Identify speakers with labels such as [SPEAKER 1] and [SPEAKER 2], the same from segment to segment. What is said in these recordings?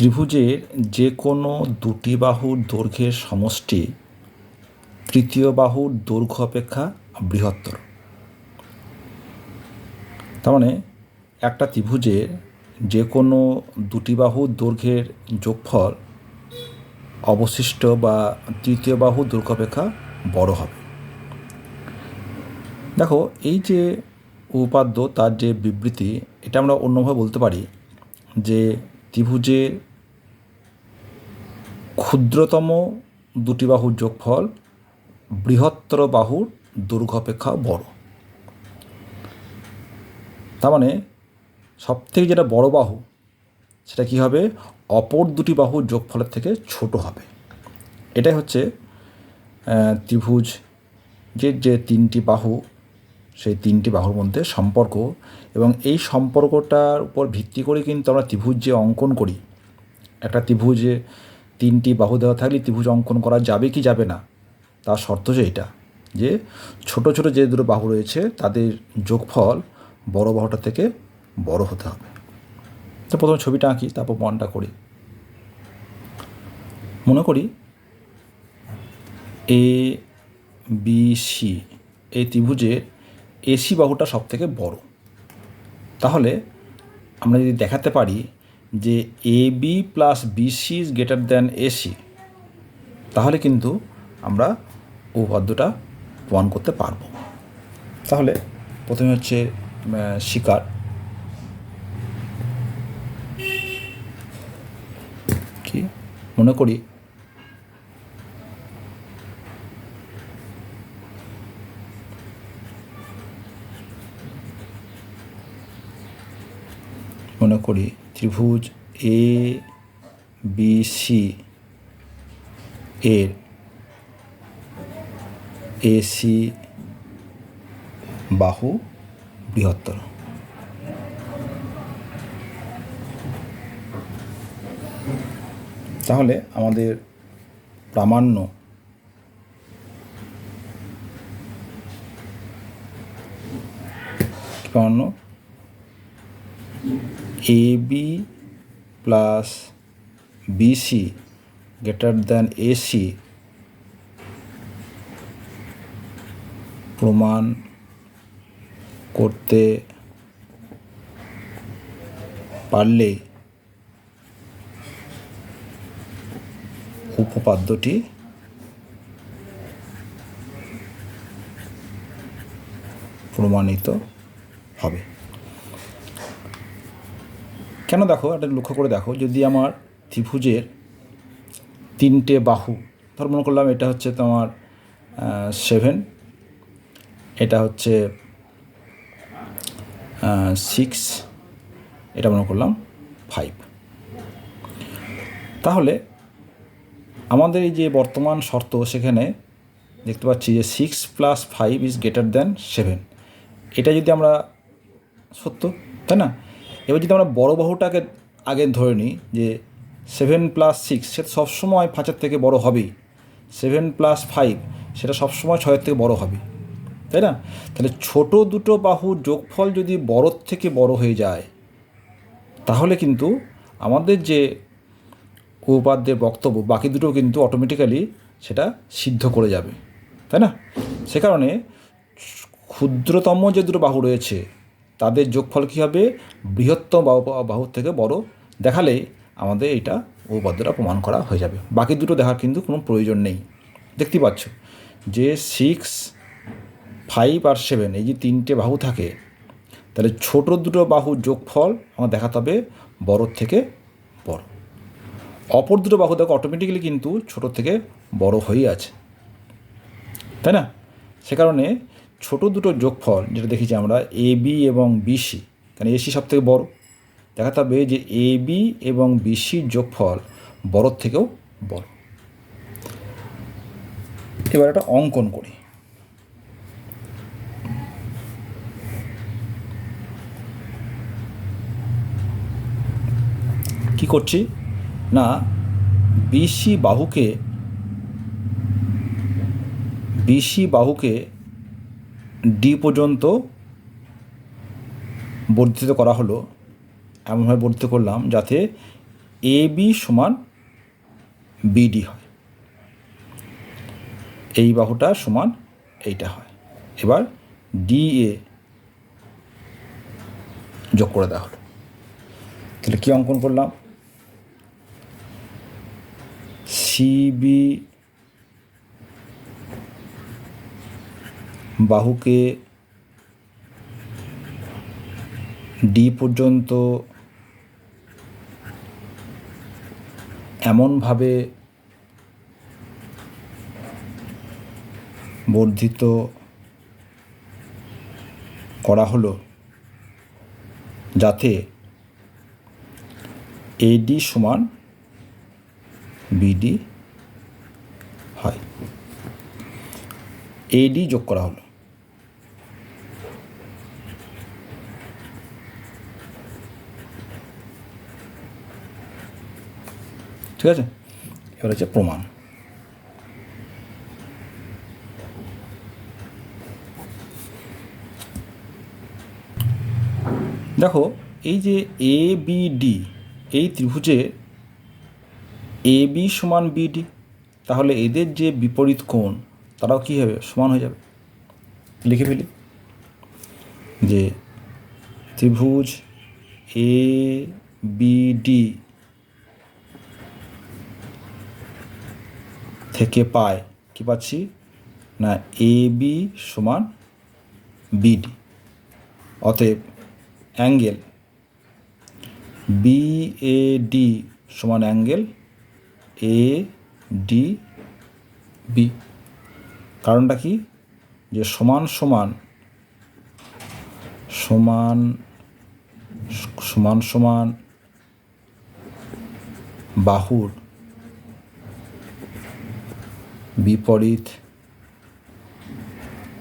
[SPEAKER 1] ত্রিভুজের যে কোনো দুটি বাহুর দৈর্ঘ্যের সমষ্টি তৃতীয় বাহুর দৈর্ঘ্য অপেক্ষা বৃহত্তর। তার মানে একটা ত্রিভুজের যে কোনো দুটি বাহুর দৈর্ঘ্যের যোগফল অবশিষ্ট বা তৃতীয় বাহুর দৈর্ঘ্য অপেক্ষা বড় হবে। দেখো, এই যে উপাদ্য তার যে বিবৃতি, এটা আমরা অন্যভাবে বলতে পারি যে ত্রিভুজের ক্ষুদ্রতম দুটি বাহুর যোগফল, বৃহত্তর বাহুর দৈর্ঘ্য অপেক্ষা বড়। তার মানে সবথেকে যেটা বড় বাহু, সেটা কী হবে? অপর দুটি বাহুর যোগফলের থেকে ছোট হবে। এটাই হচ্ছে ত্রিভুজ। যে যে তিনটি বাহু, সেই তিনটি বাহুর মধ্যে সম্পর্ক। এবং এই সম্পর্কটার উপর ভিত্তি করে কিন্তু আমরা ত্রিভুজ যে অঙ্কন করি, একটা ত্রিভুজে তিনটি বাহু দেওয়া থাকলে ত্রিভুজ অঙ্কন করা যাবে কি যাবে না? তার শর্ত যে এটা, যে ছোট ছোট যে দুটো বাহু রয়েছে, তাদের যোগফল বড় বাহুটা থেকে বড় হতে হবে। তো প্রথমে ছবিটা আঁকি, তারপর মনটা করি। মনে করি এ বি সি এই ত্রিভুজের এসি বাহুটা সব থেকে বড়। তাহলে আমরা যদি দেখাতে পারি যে A B plus B C is greater than A C তাহলে কিন্তু আমরা উপপাদ্যটা প্রমাণ করতে পারব। তাহলে প্রথমে হচ্ছে শিকার। কি? মনে করি মনে করি ত্রিভুজ এ বি সি এর এসি বাহু বৃহত্তর। তাহলে আমাদের প্রামাণ্য প্রামাণ্য A B plus B C greater than A C প্রমাণ করতে পারলে উপপাদ্যটি প্রমাণিত হবে। কেন দেখো? এটা লক্ষ্য করে দেখো, যদি আমার ত্রিভুজের তিনটে বাহু, ধর মনে করলাম এটা হচ্ছে তোমার সেভেন এটা হচ্ছে সিক্স এটা মনে করলাম ফাইভ তাহলে আমাদের এই যে বর্তমান শর্ত সেখানে দেখতে পাচ্ছি যে six plus five is greater than seven এটা যদি আমরা, সত্য, তাই না? এবার যদি আমরা বড় বাহুটাকে আগে ধরে নিই, যে সেভেন প্লাস সিক্স সেটা সবসময় পাঁচের থেকে বড় হবেই। সেভেন প্লাস ফাইভ সেটা সবসময় ছয়ের থেকে বড় হবে। তাই না? তাহলে ছোট দুটো বাহু যোগফল যদি বড়োর থেকে বড় হয়ে যায়, তাহলে কিন্তু আমাদের যে উপপাদ্যের বক্তব্য, বাকি দুটো কিন্তু অটোমেটিক্যালি সেটা সিদ্ধ করে যাবে। তাই না? সে কারণে ক্ষুদ্রতম যে দুটো বাহু রয়েছে তাদের যোগফল কী হবে? বৃহত্তম বাহু থেকে বড়। দেখালে আমাদের এটা উপপাদ্যটা প্রমাণ করা হয়ে যাবে। বাকি দুটো দেখার কিন্তু কোনো প্রয়োজন নেই। দেখতে পাচ্ছ যে সিক্স ফাইভ আর সেভেন এই যে তিনটে বাহু থাকে, তাহলে ছোট দুটো বাহু যোগফল আমার দেখাতে হবে বড়োর থেকে বড়। অপর দুটো বাহু দেখো অটোমেটিক্যালি কিন্তু ছোট থেকে বড় হয়েই আছে। তাই না? সে কারণে ছোট দুটো যোগফল যেটা দেখেছি আমরা এ বি এবং বিসি কারণ এসি সব থেকে বড়। দেখাতে হবে যে এ বি এবং বিসির যোগফল বড়োর থেকেও বড়। এবার একটা অঙ্কন করি। কি করছি? না বিসি বাহুকে বিসি বাহুকে ডি পর্যন্ত বর্ধিত করা হলো, এমনভাবে বর্ধিত করলাম যাতে এ বি সমান বিডি হয়। এই বাহুটা সমান এইটা হয়। এবার ডি এ যোগ করে দেওয়া হলো। তাহলে কী অঙ্কন করলাম? সিবি বাহুকে ডি পর্যন্ত এমনভাবে বর্ধিত করা হলো যাতে এডি সমান বিডি হয়। এডি যোগ করা হলো। ঠিক আছে? এবার হচ্ছে প্রমাণ। দেখো, এই যে এ বি ডি এই ত্রিভুজে এ বি সমান বিডি তাহলে এদের যে বিপরীত কোণ, তারাও কী হবে? সমান হয়ে যাবে। লিখে ফেলি। যে ত্রিভুজ এ বি থেকে পায় কি পাচ্ছি? না, এ, বি সমান বিডি অতএব অ্যাঙ্গেল বি এ ডি সমান অ্যাঙ্গেল এ ডি বি কারণটা কি? যে সমান সমান সমান সমান সমান বাহুর বিপরীত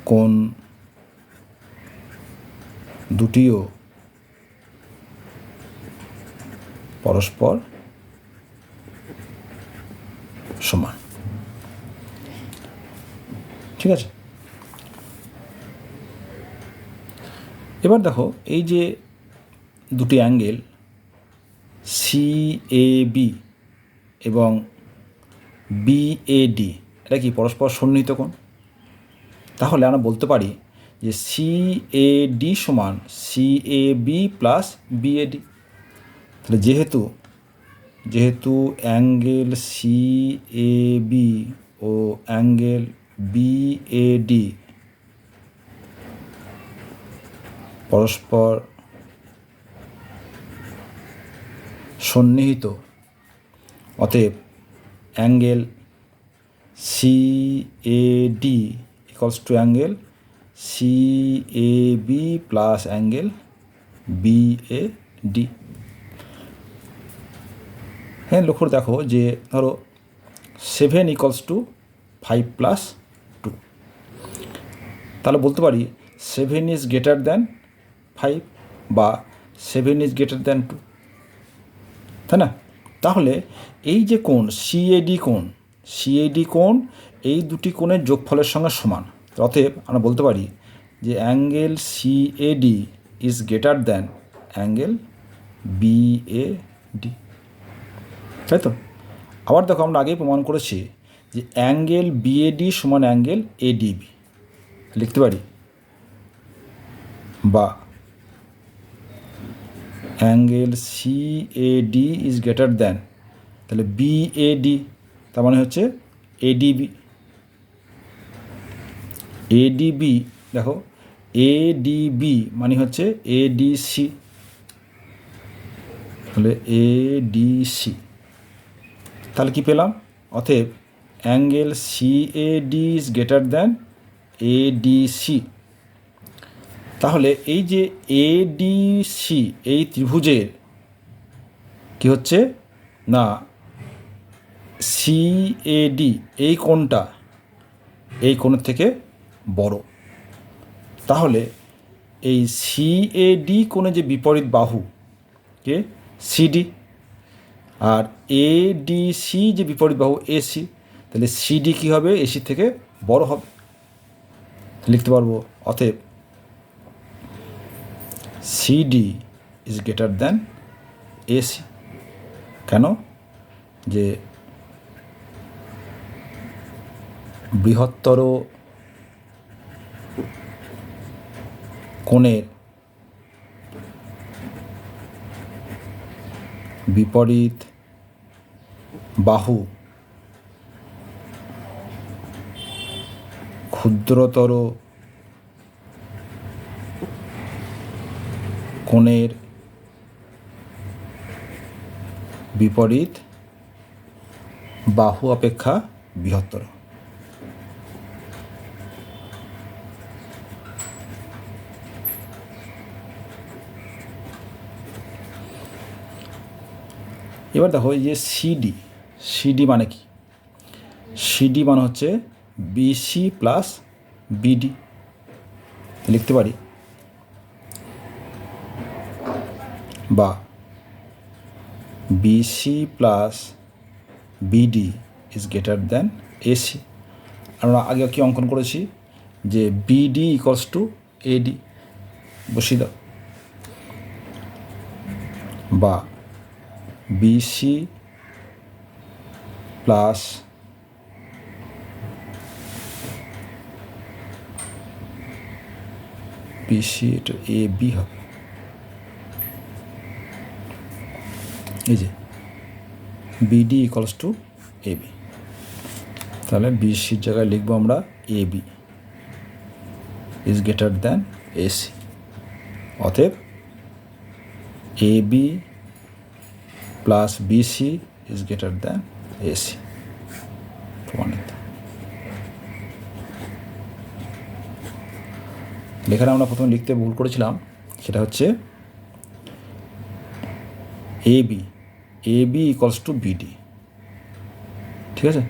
[SPEAKER 1] কোণ দুটিও পরস্পর সমান। ঠিক আছে? এবার দেখো, এই যে দুটি অ্যাঙ্গেল সি এ বি এবং বিএডি এটা কি পরস্পর সন্নিহিত কোণ? তাহলে আমরা বলতে পারি যে সি এ ডি সমান C A B plus BAD তাহলে যেহেতু যেহেতু অ্যাঙ্গেল সি এ বি ও অ্যাঙ্গেল বি এ ডি পরস্পর সন্নিহিত, অতএব angle C A D equals to angle C A B plus angle B A D হ্যাঁ লক্ষ্য দেখো যে, ধরো seven equals to five plus two তাহলে বলতে পারি seven is greater than five বা seven is greater than two তাই না? তাহলে এই যে কোণ সিএডি কোণ সিএডি কোণ, এই দুটি কোণের যোগফলের সঙ্গে সমান। অতএব আমরা বলতে পারি যে angle C A D is greater than angle B A D তাই তো? আবার দেখো আমরা আগেই প্রমাণ করেছি যে অ্যাঙ্গেল বিএডি সমান অ্যাঙ্গেল এডিবি লিখতে পারি? বা angle C A D is greater than তাহলে বি এ ডি তার মানে হচ্ছে এডিবি এডিবি দেখো এডিবি মানে হচ্ছে এডিসি তাহলে এডিসি তাহলে কি পেলাম? অতএব angle C A D is greater than ADC তাহলে এই যে এডিসি এই ত্রিভুজের কি হচ্ছে? না সিএডি এই কোণটা, এই কোণের থেকে বড়। তাহলে এই সিএডি কোণে যে বিপরীত বাহু, কে? সিডি আর এডিসি যে বিপরীত বাহু এসি তাহলে সিডি কী হবে? এসি থেকে বড় হবে। লিখতে পারব? অতএব CD is greater than AC কেন? যে বৃহত্তর কোণের বিপরীত বাহু ক্ষুদ্রতর কোণের বিপরীত বাহু অপেক্ষা বৃহত্তর। এবার দেখো এই যে সিডি সিডি মানে কি? সিডি মানে হচ্ছে বিসি প্লাস বিডি লিখতে পারি? বা BC plus BD is greater than AC আমরা আগে কি অঙ্কন করেছি? যে বিডি ইকলস টু এডি বসিয়ে দাও। বা বিসি প্লাস বিসি এটা এ বি হবে। এই যে BD equals to A B তাহলে বিসির জায়গায় লিখব আমরা A B is greater than AC অতএব A B plus BC is greater than AC প্রমাণিত। লেখাটা আমরা প্রথমে লিখতে ভুল করেছিলাম, সেটা হচ্ছে A B A B equals to BD ঠিক আছে?